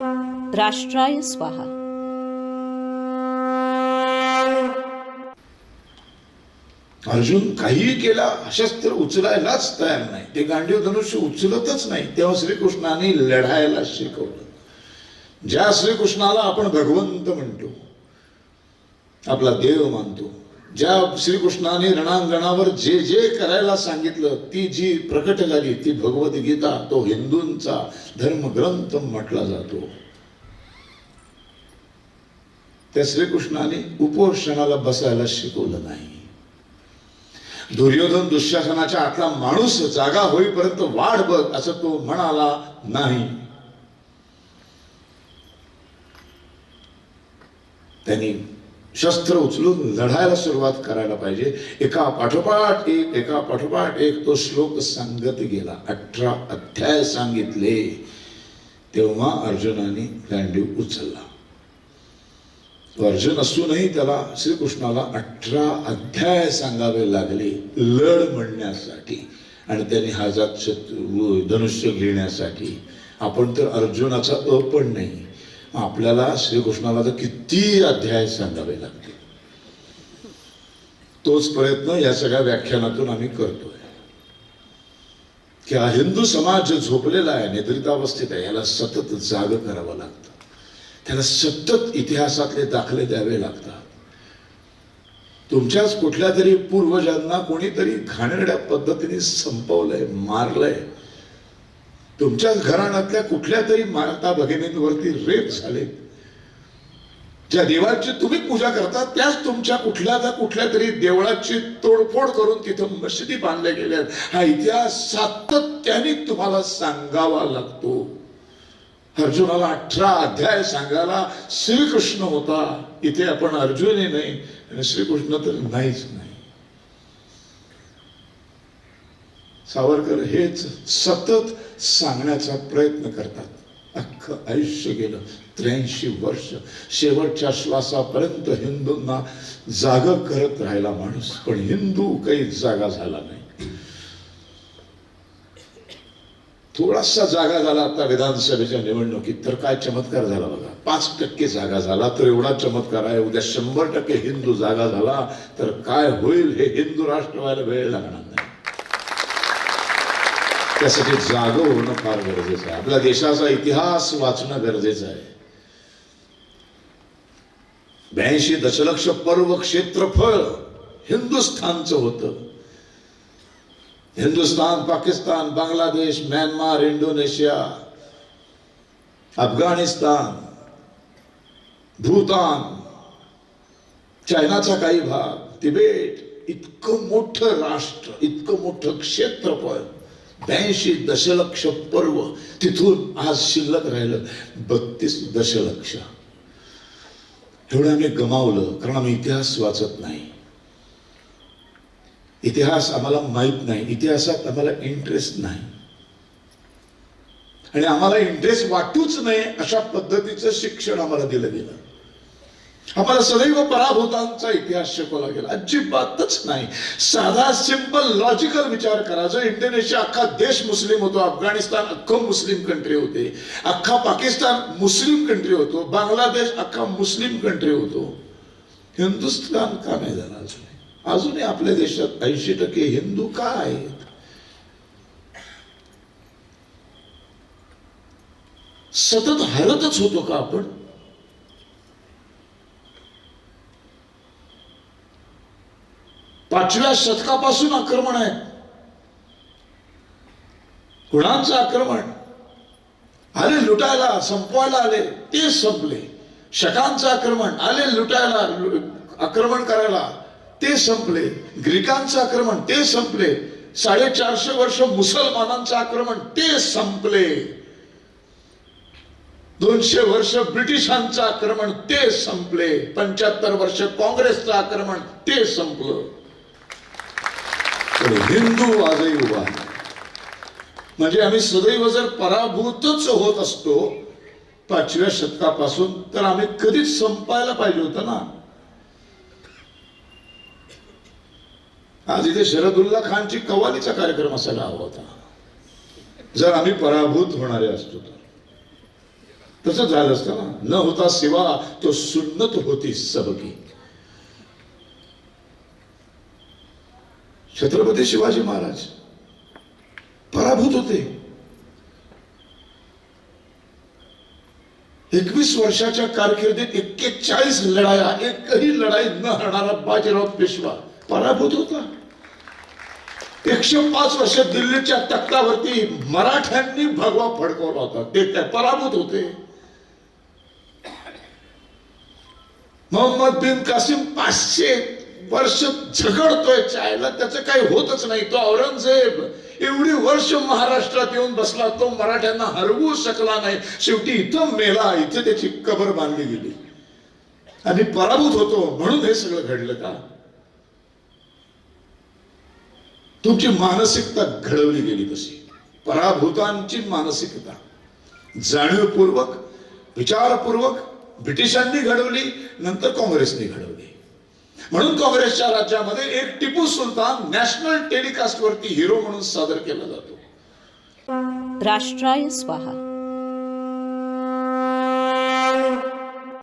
राष्ट्राय स्वाहा. अर्जुन काहीही केला शस्त्र उचलायलाच तयार नाही. ते गांडीव धनुष्य उचलतच नाही. तेव्हा श्रीकृष्णाने लढायला शिकवलं. ज्या श्रीकृष्णाला आपण भगवंत म्हणतो आपला देव मानतो ज्या श्रीकृष्णाने रणांगणावर जे जे करायला सांगितलं ती जी प्रकट झाली ती भगवद्गीता तो हिंदूंचा धर्मग्रंथ म्हटला जातो. त्या श्रीकृष्णाने उपोषणाला बसायला शिकवलं नाही. दुर्योधन दुःशासनाच्या आतला माणूस जागा होईपर्यंत वाढ बघ असं तो म्हणाला नाही. त्यांनी शस्त्र उचलून लढायला सुरुवात करायला पाहिजे. एका पाठोपाठ एक एका पाठोपाठ एक तो श्लोक सांगत गेला. अठरा अध्याय सांगितले. तेव्हा अर्जुनाने गांडीव उचलला. अर्जुन असूनही त्याला श्रीकृष्णाला अठरा अध्याय सांगावे लागले लढ म्हणण्यासाठी. आणि त्यांनी हातात शत्रु धनुष्य घेण्यासाठी. आपण तर अर्जुनाचा अ पण नाही. आपल्याला श्रीकृष्णाला तर किती अध्याय सांगावे लागते तोच प्रयत्न या सगळ्या व्याख्यानातून आम्ही करतोय. की हा हिंदू समाज झोपलेला आहे निद्रितावस्थेत आहे याला सतत जाग करावं लागतं. त्याला सतत इतिहासातले दाखले द्यावे लागतात. तुमच्याच कुठल्या तरी पूर्वजांना कोणीतरी घाणेरड्या पद्धतीने संपवलंय मारलंय तुमच्याच घराण्यातल्या कुठल्या तरी माता भगिनींवरती रेप झाले. ज्या देवाची तुम्ही पूजा करता त्याच तुमच्या कुठल्या ना कुठल्या तरी देवळाची तोडफोड करून तिथं मशिदी बांधल्या गेल्या. हा इतिहास सातत्याने तुम्हाला सांगावा लागतो. अर्जुनाला अठरा अध्याय सांगायला श्रीकृष्ण होता. इथे आपण अर्जुनही नाही आणि श्रीकृष्ण तर नाहीच नाही. सावरकर हेच सतत सांगण्याचा प्रयत्न करतात. अख्खं आयुष्य गेलं. त्र्याऐंशी वर्ष. शेवटच्या श्वासापर्यंत हिंदूंना जाग करत राहिला माणूस. पण हिंदू काही जागा झाला नाही. थोडासा जागा झाला आता विधानसभेच्या निवडणुकीत. तर काय चमत्कार झाला बघा. पाच टक्के जागा झाला तर एवढा चमत्कार आहे. उद्या शंभर टक्के हिंदू जागा झाला तर काय होईल हे हिंदू राष्ट्र व्हायला वेळ लागणार नाही. त्यासाठी जाग होणं फार गरजेचं आहे. आपल्या देशाचा इतिहास वाचणं गरजेचं आहे. ब्याऐंशी दशलक्ष पर्व क्षेत्रफळ हिंदुस्थानचं होतं. हिंदुस्तान पाकिस्तान बांगलादेश म्यानमार इंडोनेशिया अफगाणिस्तान भूतान चायनाचा काही भाग तिबेट इतकं मोठं राष्ट्र इतकं मोठं क्षेत्रफळ. ब्याऐंशी दशलक्ष पर्व तिथून आज शिल्लक राहिलं. बत्तीस दशलक्ष. एवढं आम्ही गमावलं कारण आम्ही इतिहास वाचत नाही. इतिहास आम्हाला माहीत नाही. इतिहासात आम्हाला इंटरेस्ट नाही. आणि आम्हाला इंटरेस्ट वाटूच नये अशा पद्धतीचं शिक्षण आम्हाला दिलं गेलं. आम्हाला सदैव पराभूतांचा इतिहास शिकवला गेला. अजिबातच नाही. साधा सिंपल लॉजिकल विचार करा इंडोनेशिया अख्खा देश मुस्लिम होतो. अफगाणिस्तान अख्खं मुस्लिम कंट्री होते. अख्खा पाकिस्तान मुस्लिम कंट्री होतो. बांगलादेश अख्खा मुस्लिम कंट्री होतो. हिंदुस्थान का नाही झाला अजून अजूनही आपल्या देशात ऐंशी टक्के हिंदू का आहेत? सतत हरतच होतो का आपण? पाचव्या शतकापासून आक्रमण आहे. गुणांचं आक्रमण. आले लुटायला संपवायला आले ते संपले. शकांचं आक्रमण आले लुटायला लु- आक्रमण करायला ते संपले. ग्रीकांचं आक्रमण ते संपले. साडेचारशे वर्ष मुसलमानांचं आक्रमण ते संपले. दोनशे वर्ष ब्रिटिशांचं आक्रमण ते संपले. पंच्याहत्तर वर्ष काँग्रेसचं आक्रमण ते संपलं. पण हिंदू आजही उभा आहे. म्हणजे आम्ही सदैव जर पराभूतच होत असतो पाचव्या शतकापासून तर आम्ही कधीच संपायला पाहिजे होतं ना. आज इथे शरदुल्ला खानची कवालीचा कार्यक्रम असायला हवा होता. जर आम्ही पराभूत होणारे असतो तर. तसं झालं असतं ना. न होता सेवा तो सुन्नत होती सबकी. छत्रपती शिवाजी महाराज पराभूत होते. एकवीस वर्षाच्या कारकिर्दीत एक्केचाळीस लढाया एकही लढाई न हरणारा बाजीराव पेशवा पराभूत होता. एकशे पाच वर्ष दिल्लीच्या तख्तावरती मराठ्यांनी भगवा फडकवला होता. ते काय पराभूत होते? मोहम्मद बिन कासिम पाचशे वर्ष झगडतोय चायला त्याचं काही होतच नाही. तो औरंगजेब एवढी वर्ष महाराष्ट्रात येऊन बसला तो मराठ्यांना हरवू शकला नाही. शेवटी इथं मेला इथं त्याची कबर बांधली गेली. आणि पराभूत होतो म्हणून हे सगळं घडलं का? तुमची मानसिकता घडवली गेली कशी पराभूतांची मानसिकता. जाणीवपूर्वक विचारपूर्वक ब्रिटिशांनी घडवली नंतर काँग्रेसने घडवली. म्हणून काँग्रेसच्या राज्यामध्ये एक टिपू सुलतान नॅशनल टेलिकास्ट वरती हिरो म्हणून सादर केला जातो. राष्ट्राय स्वाहा.